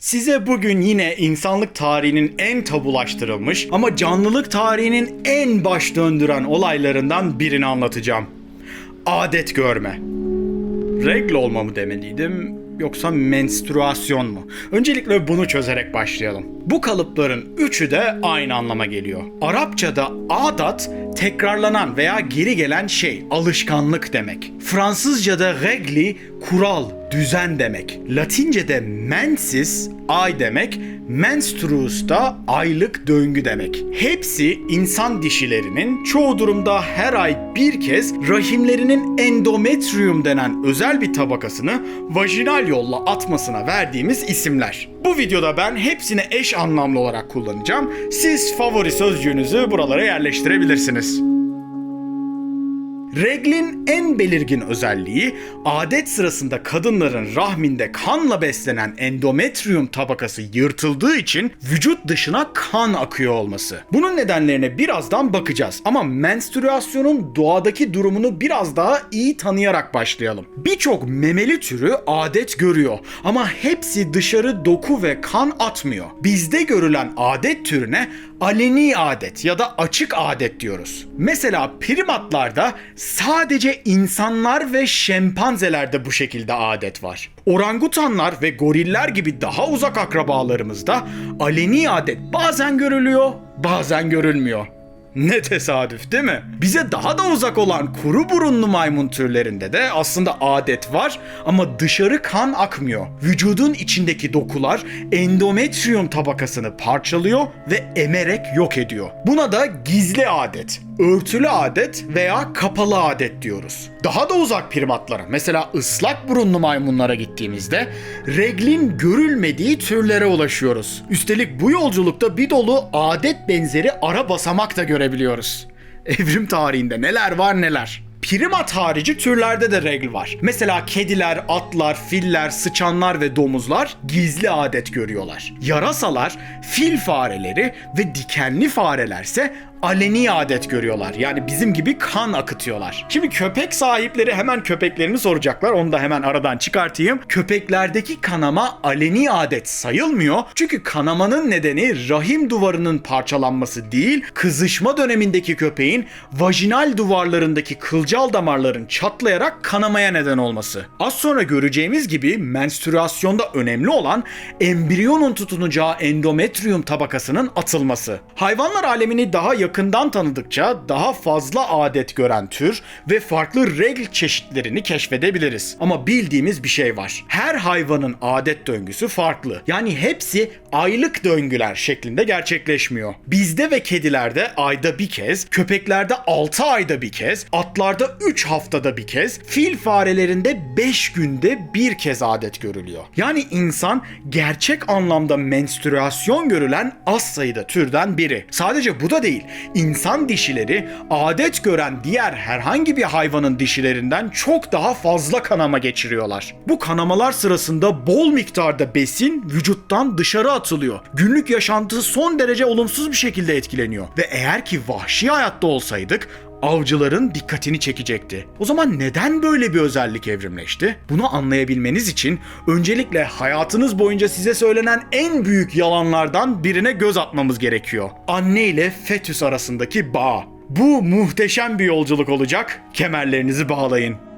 Size bugün yine insanlık tarihinin en tabulaştırılmış ama canlılık tarihinin en baş döndüren olaylarından birini anlatacağım. Adet görme. Regl olma mı demeliydim yoksa menstrüasyon mu? Öncelikle bunu çözerek başlayalım. Bu kalıpların üçü de aynı anlama geliyor. Arapçada adat tekrarlanan veya geri gelen şey, alışkanlık demek. Fransızcada regli kural, düzen demek. Latince'de mensis ay demek, menstruus da aylık döngü demek. Hepsi insan dişilerinin çoğu durumda her ay bir kez rahimlerinin endometrium denen özel bir tabakasını vajinal yolla atmasına verdiğimiz isimler. Bu videoda ben hepsini eş anlamlı olarak kullanacağım. Siz favori sözcüğünüzü buralara yerleştirebilirsiniz. Reglin en belirgin özelliği adet sırasında kadınların rahminde kanla beslenen endometrium tabakası yırtıldığı için vücut dışına kan akıyor olması. Bunun nedenlerine birazdan bakacağız ama menstrüasyonun doğadaki durumunu biraz daha iyi tanıyarak başlayalım. Birçok memeli türü adet görüyor ama hepsi dışarı doku ve kan atmıyor. Bizde görülen adet türüne aleni adet ya da açık adet diyoruz. Mesela primatlarda sadece insanlar ve şempanzelerde bu şekilde adet var. Orangutanlar ve goriller gibi daha uzak akrabalarımızda aleni adet bazen görülüyor, bazen görülmüyor. Ne tesadüf değil mi? Bize daha da uzak olan kuru burunlu maymun türlerinde de aslında adet var ama dışarı kan akmıyor. Vücudun içindeki dokular endometrium tabakasını parçalıyor ve emerek yok ediyor. Buna da gizli adet, örtülü adet veya kapalı adet diyoruz. Daha da uzak primatlara mesela ıslak burunlu maymunlara gittiğimizde reglin görülmediği türlere ulaşıyoruz. Üstelik bu yolculukta bir dolu adet benzeri ara basamak da görebiliyoruz. Evrim tarihinde neler var neler. Primat harici türlerde de regl var. Mesela kediler, atlar, filler, sıçanlar ve domuzlar gizli adet görüyorlar. Yarasalar, fil fareleri ve dikenli farelerse aleni adet görüyorlar. Yani bizim gibi kan akıtıyorlar. Şimdi köpek sahipleri hemen köpeklerini soracaklar. Onu da hemen aradan çıkartayım. Köpeklerdeki kanama aleni adet sayılmıyor. Çünkü kanamanın nedeni rahim duvarının parçalanması değil, kızışma dönemindeki köpeğin vajinal duvarlarındaki kılcal damarların çatlayarak kanamaya neden olması. Az sonra göreceğimiz gibi menstrüasyonda önemli olan embriyonun tutunacağı endometrium tabakasının atılması. Hayvanlar alemini daha yakından tanıdıkça daha fazla adet gören tür ve farklı regl çeşitlerini keşfedebiliriz. Ama bildiğimiz bir şey var. Her hayvanın adet döngüsü farklı. Yani hepsi aylık döngüler şeklinde gerçekleşmiyor. Bizde ve kedilerde ayda bir kez, köpeklerde 6 ayda bir kez, atlarda 3 haftada bir kez, fil farelerinde 5 günde bir kez adet görülüyor. Yani insan gerçek anlamda menstrüasyon görülen az sayıda türden biri. Sadece bu da değil. İnsan dişileri adet gören diğer herhangi bir hayvanın dişilerinden çok daha fazla kanama geçiriyorlar. Bu kanamalar sırasında bol miktarda besin vücuttan dışarı atılıyor. Günlük yaşantı son derece olumsuz bir şekilde etkileniyor. Ve eğer ki vahşi hayatta olsaydık avcıların dikkatini çekecekti. O zaman neden böyle bir özellik evrimleşti? Bunu anlayabilmeniz için öncelikle hayatınız boyunca size söylenen en büyük yalanlardan birine göz atmamız gerekiyor. Anne ile fetüs arasındaki bağ. Bu muhteşem bir yolculuk olacak. Kemerlerinizi bağlayın.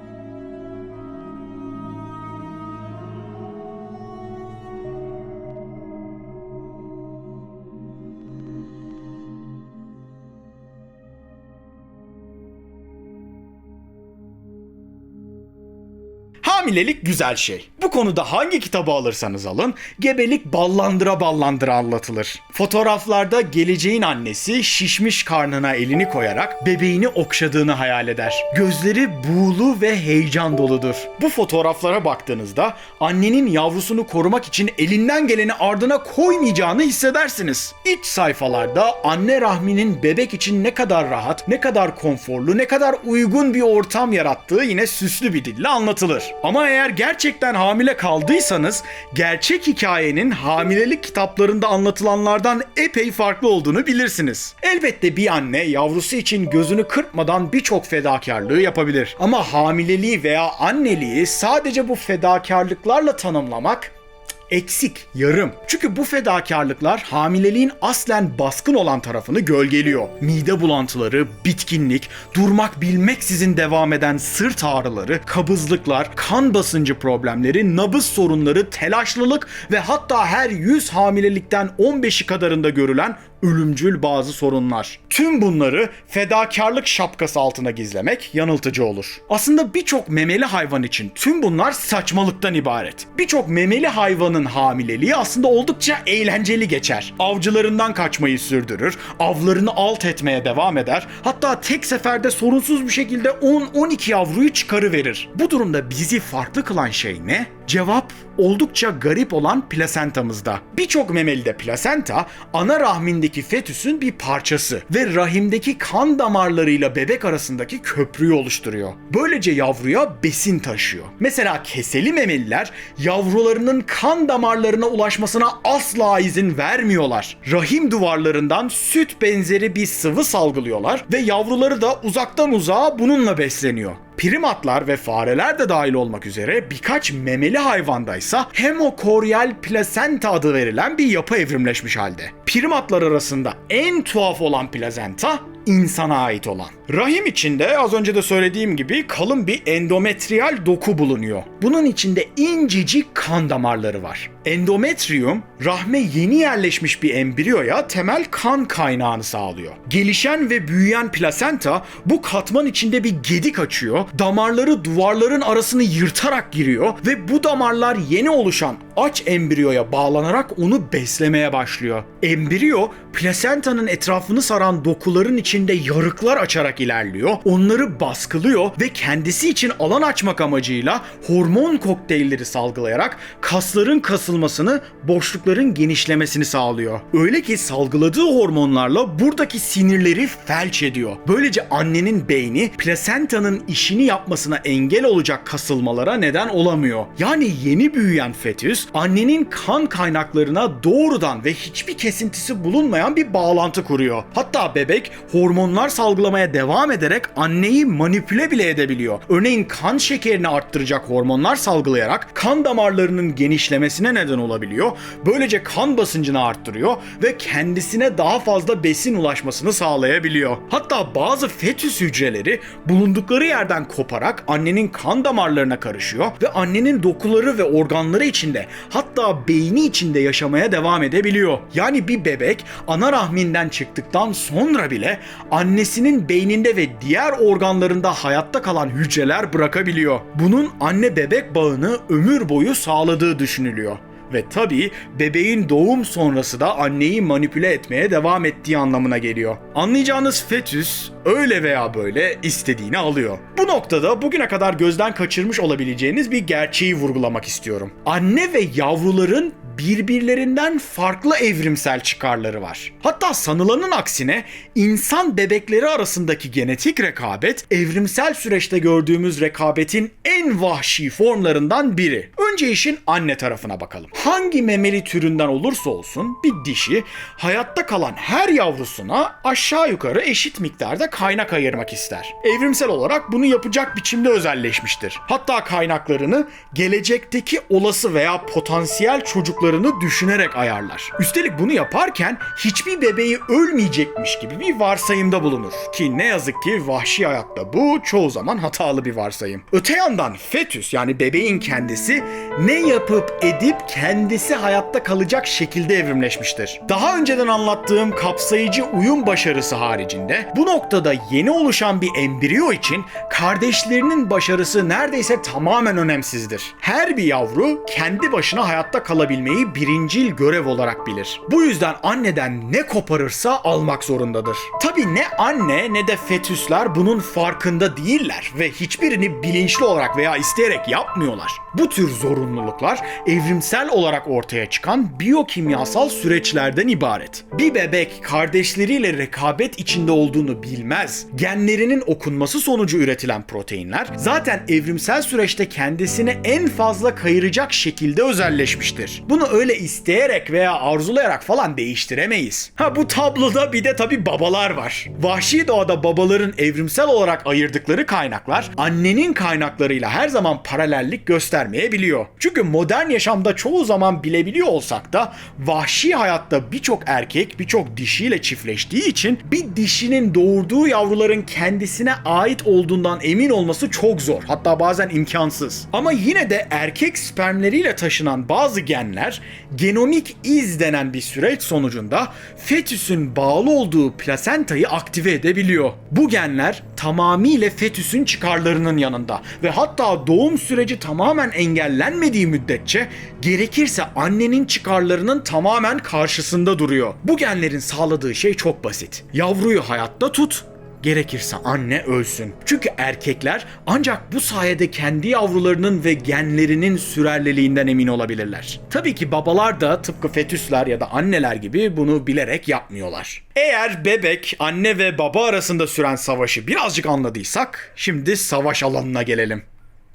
Hamilelik güzel şey. Bu konuda hangi kitabı alırsanız alın, gebelik ballandıra ballandıra anlatılır. Fotoğraflarda geleceğin annesi şişmiş karnına elini koyarak bebeğini okşadığını hayal eder. Gözleri buğulu ve heyecan doludur. Bu fotoğraflara baktığınızda annenin yavrusunu korumak için elinden geleni ardına koymayacağını hissedersiniz. İç sayfalarda anne rahminin bebek için ne kadar rahat, ne kadar konforlu, ne kadar uygun bir ortam yarattığı yine süslü bir dille anlatılır. Ama eğer gerçekten hamile kaldıysanız gerçek hikayenin hamilelik kitaplarında anlatılanlardan epey farklı olduğunu bilirsiniz. Elbette bir anne yavrusu için gözünü kırpmadan birçok fedakarlığı yapabilir. Ama hamileliği veya anneliği sadece bu fedakarlıklarla tanımlamak eksik, yarım. Çünkü bu fedakarlıklar hamileliğin aslen baskın olan tarafını gölgeliyor. Mide bulantıları, bitkinlik, durmak bilmeksizin devam eden sırt ağrıları, kabızlıklar, kan basıncı problemleri, nabız sorunları, telaşlılık ve hatta her 100 hamilelikten 15'i kadarında görülen ölümcül bazı sorunlar. Tüm bunları fedakarlık şapkası altına gizlemek yanıltıcı olur. Aslında birçok memeli hayvan için tüm bunlar saçmalıktan ibaret. Birçok memeli hayvanın hamileliği aslında oldukça eğlenceli geçer. Avcılarından kaçmayı sürdürür, avlarını alt etmeye devam eder, hatta tek seferde sorunsuz bir şekilde 10-12 yavruyu çıkarıverir. Bu durumda bizi farklı kılan şey ne? Cevap oldukça garip olan plasentamızda. Birçok memelide plasenta ana rahmindeki fetüsün bir parçası ve rahimdeki kan damarlarıyla bebek arasındaki köprüyü oluşturuyor. Böylece yavruya besin taşıyor. Mesela keseli memeliler yavrularının kan damarlarına ulaşmasına asla izin vermiyorlar. Rahim duvarlarından süt benzeri bir sıvı salgılıyorlar ve yavruları da uzaktan uzağa bununla besleniyor. Primatlar ve fareler de dahil olmak üzere birkaç memeli hayvandaysa hemokoryal plasenta adı verilen bir yapı evrimleşmiş halde. Primatlar arasında en tuhaf olan plasenta insana ait olan. Rahim içinde az önce de söylediğim gibi kalın bir endometriyal doku bulunuyor. Bunun içinde incecik kan damarları var. Endometrium rahme yeni yerleşmiş bir embriyoya temel kan kaynağını sağlıyor. Gelişen ve büyüyen plasenta bu katman içinde bir gedik açıyor, damarları duvarların arasını yırtarak giriyor ve bu damarlar yeni oluşan aç embriyoya bağlanarak onu beslemeye başlıyor. Embriyo plasentanın etrafını saran dokuların içinde yarıklar açarak ilerliyor, onları baskılıyor ve kendisi için alan açmak amacıyla hormon kokteylleri salgılayarak kasların kasılmasını, boşlukların genişlemesini sağlıyor. Öyle ki salgıladığı hormonlarla buradaki sinirleri felç ediyor. Böylece annenin beyni plasentanın işini yapmasına engel olacak kasılmalara neden olamıyor. Yani yeni büyüyen fetüs annenin kan kaynaklarına doğrudan ve hiçbir kesintisi bulunmayan bir bağlantı kuruyor. Hatta bebek hormonlar salgılamaya devam ederek anneyi manipüle bile edebiliyor. Örneğin kan şekerini arttıracak hormonlar salgılayarak kan damarlarının genişlemesine neden olabiliyor. Böylece kan basıncını arttırıyor ve kendisine daha fazla besin ulaşmasını sağlayabiliyor. Hatta bazı fetüs hücreleri bulundukları yerden koparak annenin kan damarlarına karışıyor ve annenin dokuları ve organları içinde hatta beyni içinde yaşamaya devam edebiliyor. Yani bir bebek ana rahminden çıktıktan sonra bile annesinin beyninde ve diğer organlarında hayatta kalan hücreler bırakabiliyor. Bunun anne bebek bağını ömür boyu sağladığı düşünülüyor. Ve tabii bebeğin doğum sonrası da anneyi manipüle etmeye devam ettiği anlamına geliyor. Anlayacağınız fetüs öyle veya böyle istediğini alıyor. Bu noktada bugüne kadar gözden kaçırmış olabileceğiniz bir gerçeği vurgulamak istiyorum. Anne ve yavruların birbirlerinden farklı evrimsel çıkarları var. Hatta sanılanın aksine insan bebekleri arasındaki genetik rekabet evrimsel süreçte gördüğümüz rekabetin en vahşi formlarından biri. Önce işin anne tarafına bakalım. Hangi memeli türünden olursa olsun bir dişi hayatta kalan her yavrusuna aşağı yukarı eşit miktarda kaynak ayırmak ister. Evrimsel olarak bunu yapacak biçimde özelleşmiştir. Hatta kaynaklarını gelecekteki olası veya potansiyel çocuklarını düşünerek ayarlar. Üstelik bunu yaparken hiçbir bebeği ölmeyecekmiş gibi bir varsayımda bulunur. Ki ne yazık ki vahşi hayatta bu çoğu zaman hatalı bir varsayım. Öte yandan fetüs yani bebeğin kendisi ne yapıp edip kendisi hayatta kalacak şekilde evrimleşmiştir. Daha önceden anlattığım kapsayıcı uyum başarısı haricinde bu noktada yeni oluşan bir embriyo için kardeşlerinin başarısı neredeyse tamamen önemsizdir. Her bir yavru kendi başına hayatta kalabilmeyi birincil görev olarak bilir. Bu yüzden anneden ne koparırsa almak zorundadır. Tabi ne anne ne de fetüsler bunun farkında değiller ve hiçbirini bilinçli olarak veya isteyerek yapmıyorlar. Bu tür zorunluluklar evrimsel olarak ortaya çıkan biyokimyasal süreçlerden ibaret. Bir bebek kardeşleriyle rekabet içinde olduğunu bilmez. Genlerinin okunması sonucu üretilen proteinler zaten evrimsel süreçte kendisini en fazla kayıracak şekilde özelleşmiştir. Bu Bunu öyle isteyerek veya arzulayarak falan değiştiremeyiz. Ha bu tabloda bir de tabi babalar var. Vahşi doğada babaların evrimsel olarak ayırdıkları kaynaklar annenin kaynaklarıyla her zaman paralellik göstermeyebiliyor. Çünkü modern yaşamda çoğu zaman bilebiliyor olsak da vahşi hayatta birçok erkek birçok dişiyle çiftleştiği için bir dişinin doğurduğu yavruların kendisine ait olduğundan emin olması çok zor. Hatta bazen imkansız. Ama yine de erkek spermleriyle taşınan bazı genler genomik iz denen bir süreç sonucunda fetüsün bağlı olduğu plasentayı aktive edebiliyor. Bu genler tamamıyla fetüsün çıkarlarının yanında ve hatta doğum süreci tamamen engellenmediği müddetçe gerekirse annenin çıkarlarının tamamen karşısında duruyor. Bu genlerin sağladığı şey çok basit. Yavruyu hayatta tut, Gerekirse anne ölsün. Çünkü erkekler ancak bu sayede kendi yavrularının ve genlerinin sürerliliğinden emin olabilirler. Tabii ki babalar da tıpkı fetüsler ya da anneler gibi bunu bilerek yapmıyorlar. Eğer bebek anne ve baba arasında süren savaşı birazcık anladıysak şimdi savaş alanına gelelim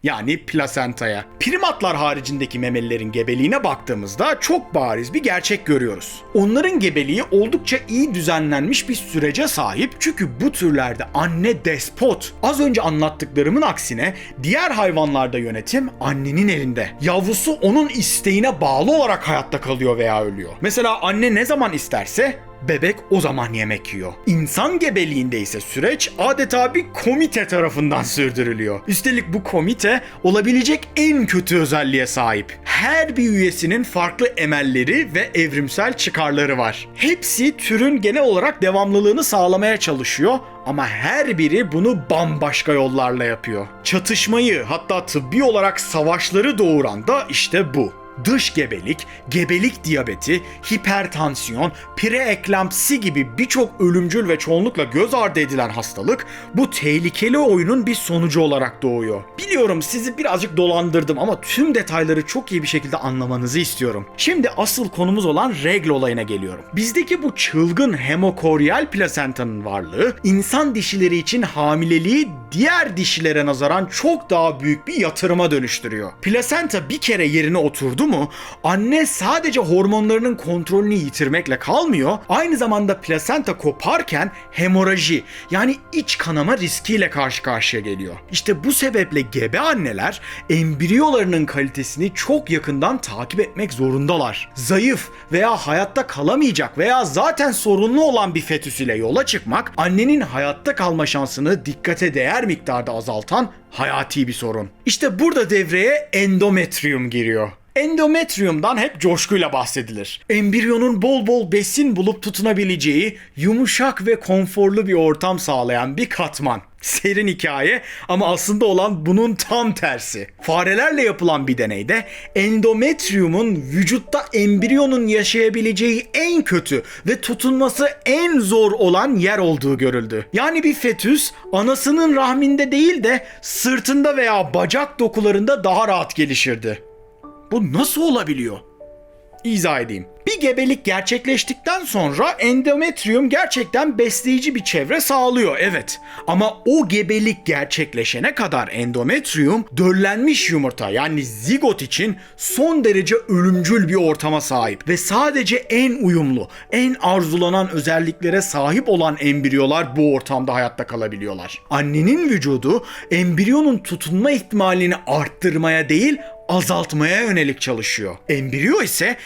yani plasentaya. Primatlar haricindeki memelilerin gebeliğine baktığımızda çok bariz bir gerçek görüyoruz. Onların gebeliği oldukça iyi düzenlenmiş bir sürece sahip çünkü bu türlerde anne despot. Az önce anlattıklarımın aksine diğer hayvanlarda yönetim annenin elinde. Yavrusu onun isteğine bağlı olarak hayatta kalıyor veya ölüyor. Mesela anne ne zaman isterse Bebek o zaman yemek yiyor. İnsan gebeliğinde ise süreç adeta bir komite tarafından sürdürülüyor. Üstelik bu komite olabilecek en kötü özelliğe sahip. Her bir üyesinin farklı emelleri ve evrimsel çıkarları var. Hepsi türün genel olarak devamlılığını sağlamaya çalışıyor ama her biri bunu bambaşka yollarla yapıyor. Çatışmayı hatta tıbbi olarak savaşları doğuran da işte bu dış gebelik, gebelik diyabeti, hipertansiyon, preeklampsi gibi birçok ölümcül ve çoğunlukla göz ardı edilen hastalık bu tehlikeli oyunun bir sonucu olarak doğuyor. Biliyorum sizi birazcık dolandırdım ama tüm detayları çok iyi bir şekilde anlamanızı istiyorum. Şimdi asıl konumuz olan regl olayına geliyorum. Bizdeki bu çılgın hemokoryal plasentanın varlığı insan dişileri için hamileliği diğer dişilere nazaran çok daha büyük bir yatırıma dönüştürüyor. Plasenta bir kere yerine oturdu mu anne sadece hormonlarının kontrolünü yitirmekle kalmıyor. Aynı zamanda plasenta koparken hemoraji yani iç kanama riskiyle karşı karşıya geliyor. İşte bu sebeple gebe anneler embriyolarının kalitesini çok yakından takip etmek zorundalar. Zayıf veya hayatta kalamayacak veya zaten sorunlu olan bir fetüs ile yola çıkmak annenin hayatta kalma şansını dikkate değer miktarda azaltan hayati bir sorun. İşte burada devreye endometrium giriyor. Endometriumdan hep coşkuyla bahsedilir. Embriyonun bol bol besin bulup tutunabileceği yumuşak ve konforlu bir ortam sağlayan bir katman. Serin hikaye ama aslında olan bunun tam tersi. Farelerle yapılan bir deneyde endometriumun vücutta embriyonun yaşayabileceği en kötü ve tutunması en zor olan yer olduğu görüldü. Yani bir fetüs anasının rahminde değil de sırtında veya bacak dokularında daha rahat gelişirdi. Bu nasıl olabiliyor? İzah edeyim. Bir gebelik gerçekleştikten sonra endometrium gerçekten besleyici bir çevre sağlıyor evet. Ama o gebelik gerçekleşene kadar endometrium döllenmiş yumurta yani zigot için son derece ölümcül bir ortama sahip ve sadece en uyumlu, en arzulanan özelliklere sahip olan embriyolar bu ortamda hayatta kalabiliyorlar. Annenin vücudu embriyonun tutunma ihtimalini arttırmaya değil azaltmaya yönelik çalışıyor. Embriyo ise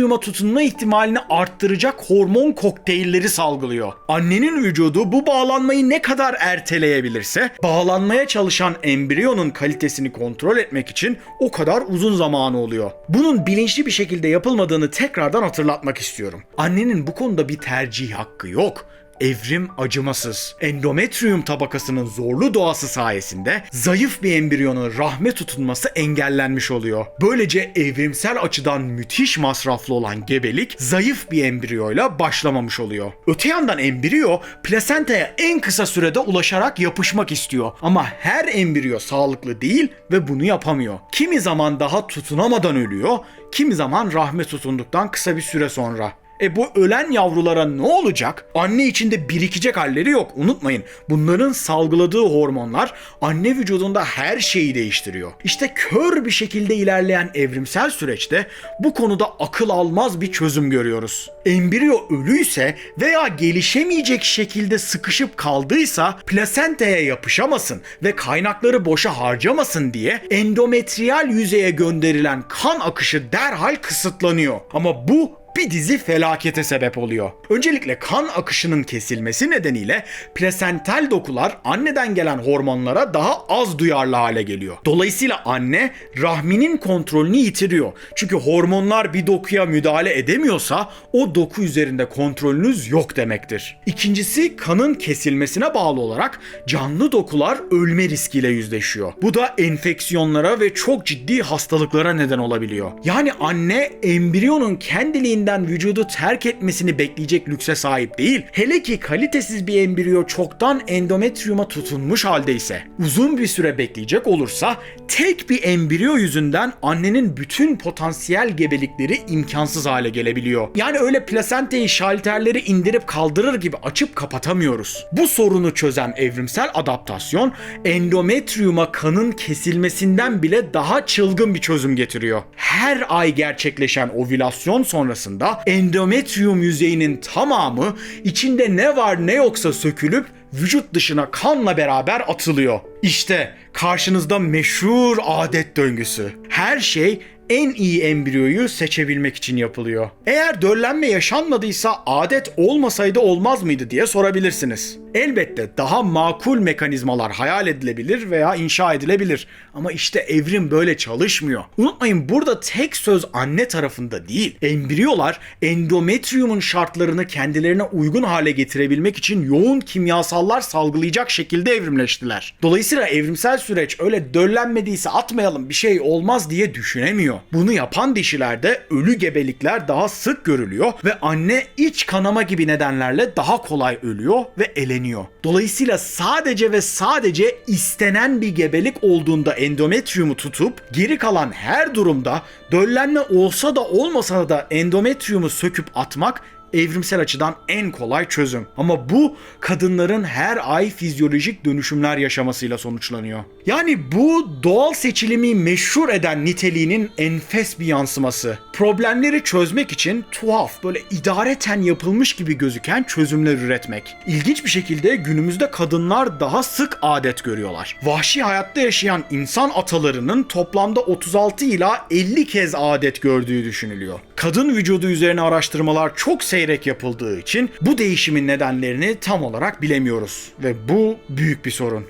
endometriyuma tutunma ihtimalini arttıracak hormon kokteylleri salgılıyor. Annenin vücudu bu bağlanmayı ne kadar erteleyebilirse bağlanmaya çalışan embriyonun kalitesini kontrol etmek için o kadar uzun zamanı oluyor. Bunun bilinçli bir şekilde yapılmadığını tekrardan hatırlatmak istiyorum. Annenin bu konuda bir tercih hakkı yok evrim acımasız. Endometrium tabakasının zorlu doğası sayesinde zayıf bir embriyonun rahme tutunması engellenmiş oluyor. Böylece evrimsel açıdan müthiş masraflı olan gebelik zayıf bir embriyoyla başlamamış oluyor. Öte yandan embriyo plasentaya en kısa sürede ulaşarak yapışmak istiyor. Ama her embriyo sağlıklı değil ve bunu yapamıyor. Kimi zaman daha tutunamadan ölüyor, kimi zaman rahme tutunduktan kısa bir süre sonra. E bu ölen yavrulara ne olacak? Anne içinde birikecek halleri yok. Unutmayın. Bunların salgıladığı hormonlar anne vücudunda her şeyi değiştiriyor. İşte kör bir şekilde ilerleyen evrimsel süreçte bu konuda akıl almaz bir çözüm görüyoruz. Embriyo ölüyse veya gelişemeyecek şekilde sıkışıp kaldıysa plasentaya yapışamasın ve kaynakları boşa harcamasın diye endometriyal yüzeye gönderilen kan akışı derhal kısıtlanıyor. Ama bu bir dizi felakete sebep oluyor. Öncelikle kan akışının kesilmesi nedeniyle plasental dokular anneden gelen hormonlara daha az duyarlı hale geliyor. Dolayısıyla anne rahminin kontrolünü yitiriyor. Çünkü hormonlar bir dokuya müdahale edemiyorsa o doku üzerinde kontrolünüz yok demektir. İkincisi kanın kesilmesine bağlı olarak canlı dokular ölme riskiyle yüzleşiyor. Bu da enfeksiyonlara ve çok ciddi hastalıklara neden olabiliyor. Yani anne embriyonun kendiliğinden vücudu terk etmesini bekleyecek lükse sahip değil. Hele ki kalitesiz bir embriyo çoktan endometriyuma tutunmuş haldeyse. Uzun bir süre bekleyecek olursa tek bir embriyo yüzünden annenin bütün potansiyel gebelikleri imkansız hale gelebiliyor. Yani öyle plasentayı şalterleri indirip kaldırır gibi açıp kapatamıyoruz. Bu sorunu çözen evrimsel adaptasyon endometriyuma kanın kesilmesinden bile daha çılgın bir çözüm getiriyor. Her ay gerçekleşen ovülasyon sonrasında endometriyum yüzeyinin tamamı içinde ne var ne yoksa sökülüp vücut dışına kanla beraber atılıyor. İşte karşınızda meşhur adet döngüsü. Her şey en iyi embriyoyu seçebilmek için yapılıyor. Eğer döllenme yaşanmadıysa adet olmasaydı olmaz mıydı diye sorabilirsiniz. Elbette daha makul mekanizmalar hayal edilebilir veya inşa edilebilir. Ama işte evrim böyle çalışmıyor. Unutmayın burada tek söz anne tarafında değil. Embriyolar endometriyumun şartlarını kendilerine uygun hale getirebilmek için yoğun kimyasallar salgılayacak şekilde evrimleştiler. Dolayısıyla evrimsel süreç öyle döllenmediyse atmayalım bir şey olmaz diye düşünemiyor. Bunu yapan dişilerde ölü gebelikler daha sık görülüyor ve anne iç kanama gibi nedenlerle daha kolay ölüyor ve eleniyor. Dolayısıyla sadece ve sadece istenen bir gebelik olduğunda endometriyumu tutup geri kalan her durumda döllenme olsa da olmasa da endometriyumu söküp atmak evrimsel açıdan en kolay çözüm. Ama bu kadınların her ay fizyolojik dönüşümler yaşamasıyla sonuçlanıyor. Yani bu doğal seçilimi meşhur eden niteliğinin enfes bir yansıması. Problemleri çözmek için tuhaf, böyle idareten yapılmış gibi gözüken çözümler üretmek. İlginç bir şekilde günümüzde kadınlar daha sık adet görüyorlar. Vahşi hayatta yaşayan insan atalarının toplamda 36 ila 50 kez adet gördüğü düşünülüyor. Kadın vücudu üzerine araştırmalar çok seyrek yapıldığı için bu değişimin nedenlerini tam olarak bilemiyoruz ve bu büyük bir sorun.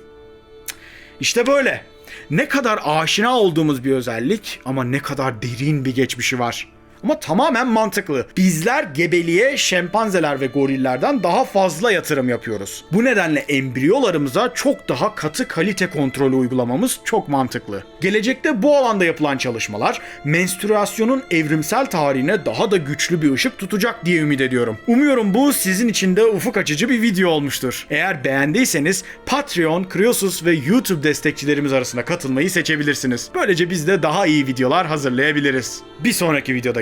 İşte böyle. Ne kadar aşina olduğumuz bir özellik ama ne kadar derin bir geçmişi var. Ama tamamen mantıklı. Bizler gebeliğe şempanzeler ve gorillerden daha fazla yatırım yapıyoruz. Bu nedenle embriyolarımıza çok daha katı kalite kontrolü uygulamamız çok mantıklı. Gelecekte bu alanda yapılan çalışmalar menstrüasyonun evrimsel tarihine daha da güçlü bir ışık tutacak diye ümit ediyorum. Umuyorum bu sizin için de ufuk açıcı bir video olmuştur. Eğer beğendiyseniz Patreon, Kriosus ve YouTube destekçilerimiz arasında katılmayı seçebilirsiniz. Böylece biz de daha iyi videolar hazırlayabiliriz. Bir sonraki videoda